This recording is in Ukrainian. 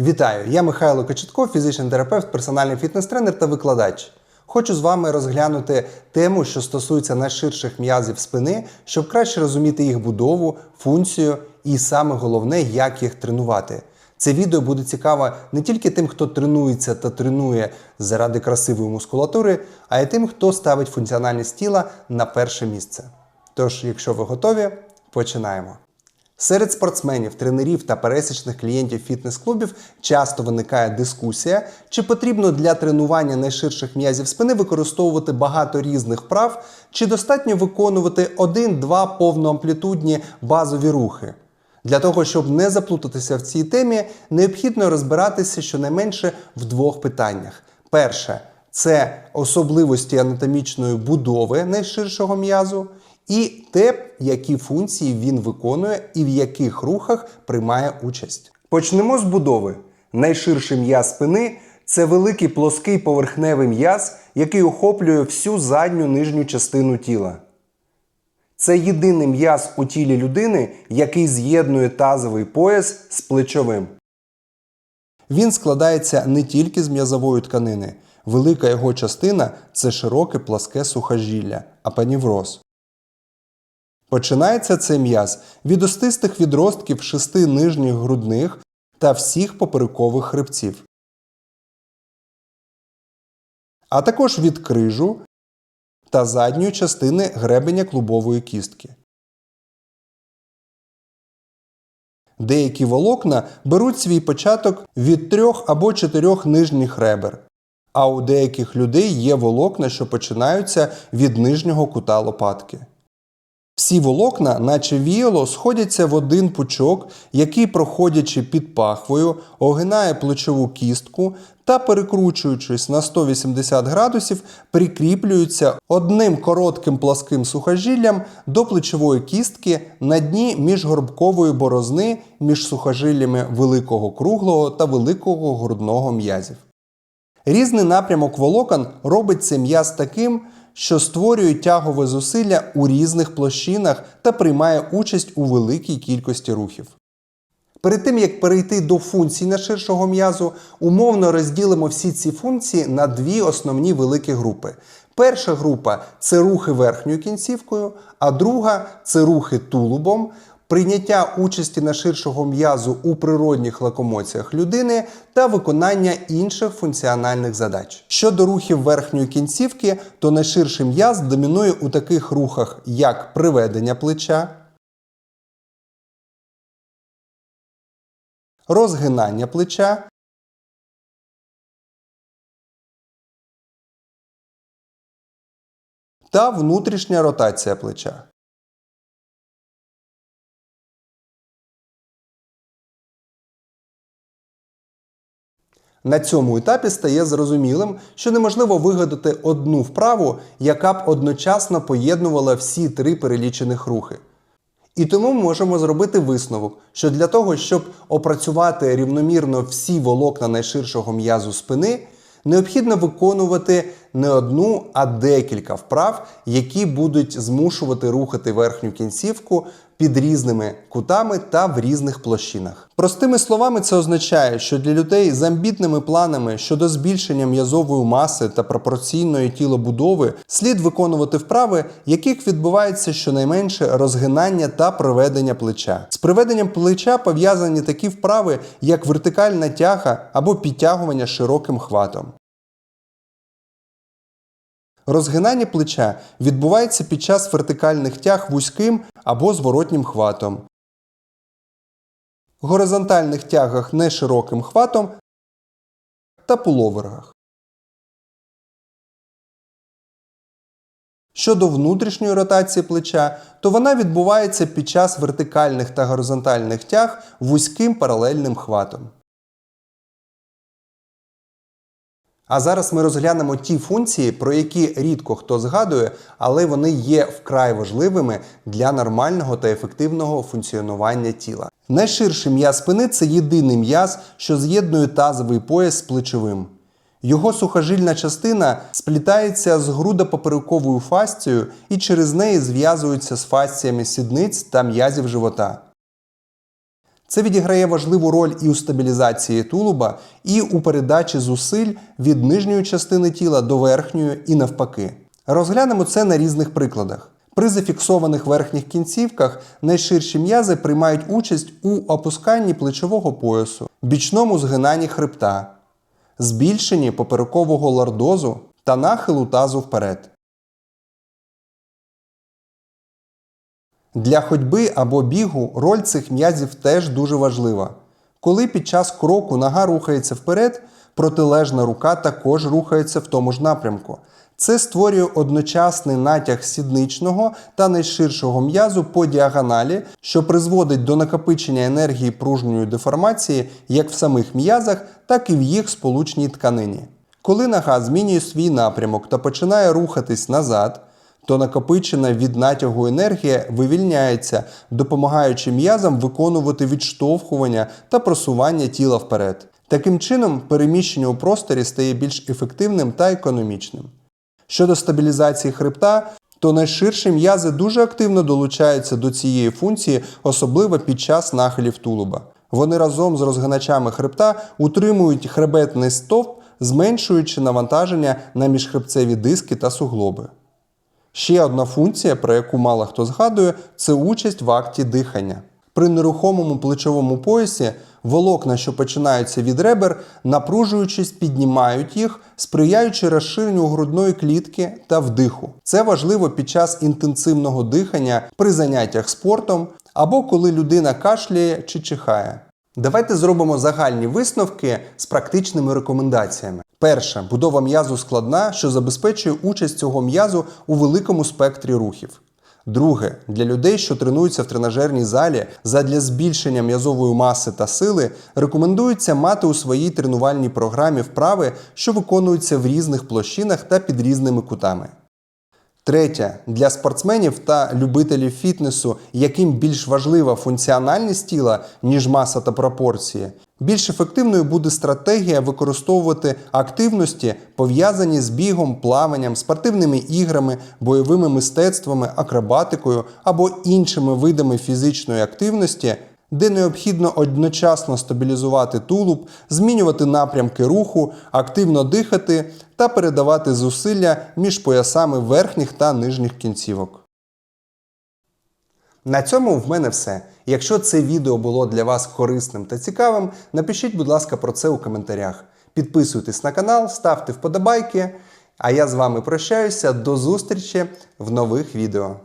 Вітаю! Я Михайло Кочетко, фізичний терапевт, персональний фітнес-тренер та викладач. Хочу з вами розглянути тему, що стосується найширших м'язів спини, щоб краще розуміти їх будову, функцію і саме головне, як їх тренувати. Це відео буде цікаво не тільки тим, хто тренується та тренує заради красивої мускулатури, а й тим, хто ставить функціональність тіла на перше місце. Тож, якщо ви готові, починаємо. Серед спортсменів, тренерів та пересічних клієнтів фітнес-клубів часто виникає дискусія, чи потрібно для тренування найширших м'язів спини використовувати багато різних вправ, чи достатньо виконувати один-два повноамплітудні базові рухи. Для того, щоб не заплутатися в цій темі, необхідно розбиратися щонайменше в двох питаннях. Перше це особливості анатомічної будови найширшого м'язу, і те, які функції він виконує і в яких рухах приймає участь. Почнемо з будови. Найширший м'яз спини це великий плоский поверхневий м'яз, який охоплює всю задню нижню частину тіла. Це єдиний м'яз у тілі людини, який з'єднує тазовий пояс з плечовим. Він складається не тільки з м'язової тканини. Велика його частина це широке пласке сухожилля, апанівроз. Починається цей м'яз від остистих відростків шести нижніх грудних та всіх поперекових хребців, а також від крижу та задньої частини гребеня клубової кістки. Деякі волокна беруть свій початок від трьох або чотирьох нижніх ребер, а у деяких людей є волокна, що починаються від нижнього кута лопатки. Всі волокна, наче віяло, сходяться в один пучок, який, проходячи під пахвою, огинає плечову кістку та, перекручуючись на 180 градусів, прикріплюються одним коротким пласким сухожиллям до плечової кістки на дні міжгорбкової борозни між сухожиллями великого круглого та великого грудного м'язів. Різний напрямок волокон робить цей м'яз таким, що створює тягове зусилля у різних площинах та приймає участь у великій кількості рухів. Перед тим як перейти до функцій найширшого м'язу, умовно розділимо всі ці функції на дві основні великі групи. Перша група це рухи верхньою кінцівкою, а друга це рухи тулубом, прийняття участі найширшого м'язу у природних локомоціях людини та виконання інших функціональних задач. Щодо рухів верхньої кінцівки, то найширший м'яз домінує у таких рухах, як приведення плеча, розгинання плеча, та внутрішня ротація плеча. На цьому етапі стає зрозумілим, що неможливо вигадати одну вправу, яка б одночасно поєднувала всі три перелічених рухи. І тому ми можемо зробити висновок, що для того, щоб опрацювати рівномірно всі волокна найширшого м'язу спини, необхідно виконувати не одну, а декілька вправ, які будуть змушувати рухати верхню кінцівку під різними кутами та в різних площинах. Простими словами, це означає, що для людей з амбітними планами щодо збільшення м'язової маси та пропорційної тілобудови слід виконувати вправи, яких відбувається щонайменше розгинання та приведення плеча. З приведенням плеча пов'язані такі вправи, як вертикальна тяга або підтягування широким хватом. Розгинання плеча відбувається під час вертикальних тяг вузьким або зворотнім хватом, горизонтальних тягах нешироким хватом та пуловергах. Щодо внутрішньої ротації плеча, то вона відбувається під час вертикальних та горизонтальних тяг вузьким паралельним хватом. А зараз ми розглянемо ті функції, про які рідко хто згадує, але вони є вкрай важливими для нормального та ефективного функціонування тіла. Найширший м'яз спини це єдиний м'яз, що з'єднує тазовий пояс з плечовим. Його сухожильна частина сплітається з грудопоперековою фасцією і через неї зв'язується з фасціями сідниць та м'язів живота. Це відіграє важливу роль і у стабілізації тулуба, і у передачі зусиль від нижньої частини тіла до верхньої і навпаки. Розглянемо це на різних прикладах. При зафіксованих верхніх кінцівках найширші м'язи приймають участь у опусканні плечового поясу, бічному згинанні хребта, збільшенні поперекового лордозу та нахилу тазу вперед. Для ходьби або бігу роль цих м'язів теж дуже важлива. Коли під час кроку нога рухається вперед, протилежна рука також рухається в тому ж напрямку. Це створює одночасний натяг сідничного та найширшого м'язу по діагоналі, що призводить до накопичення енергії пружньої деформації як в самих м'язах, так і в їх сполучній тканині. Коли нога змінює свій напрямок та починає рухатись назад, то накопичена від натягу енергія вивільняється, допомагаючи м'язам виконувати відштовхування та просування тіла вперед. Таким чином, переміщення у просторі стає більш ефективним та економічним. Щодо стабілізації хребта, то найширші м'язи дуже активно долучаються до цієї функції, особливо під час нахилів тулуба. Вони разом з розгиначами хребта утримують хребетний стовп, зменшуючи навантаження на міжхребцеві диски та суглоби. Ще одна функція, про яку мало хто згадує, це участь в акті дихання. При нерухомому плечовому поясі волокна, що починаються від ребер, напружуючись, піднімають їх, сприяючи розширенню грудної клітки та вдиху. Це важливо під час інтенсивного дихання при заняттях спортом або коли людина кашляє чи чихає. Давайте зробимо загальні висновки з практичними рекомендаціями. Перше, будова м'язу складна, що забезпечує участь цього м'язу у великому спектрі рухів. Друге, для людей, що тренуються в тренажерній залі, задля збільшення м'язової маси та сили, рекомендується мати у своїй тренувальній програмі вправи, що виконуються в різних площинах та під різними кутами. Третє, для спортсменів та любителів фітнесу, яким більш важлива функціональність тіла, ніж маса та пропорції, більш ефективною буде стратегія використовувати активності, пов'язані з бігом, плаванням, спортивними іграми, бойовими мистецтвами, акробатикою або іншими видами фізичної активності, де необхідно одночасно стабілізувати тулуб, змінювати напрямки руху, активно дихати та передавати зусилля між поясами верхніх та нижніх кінцівок. На цьому в мене все. Якщо це відео було для вас корисним та цікавим, напишіть, будь ласка, про це у коментарях. Підписуйтесь на канал, ставте вподобайки. А я з вами прощаюся. До зустрічі в нових відео.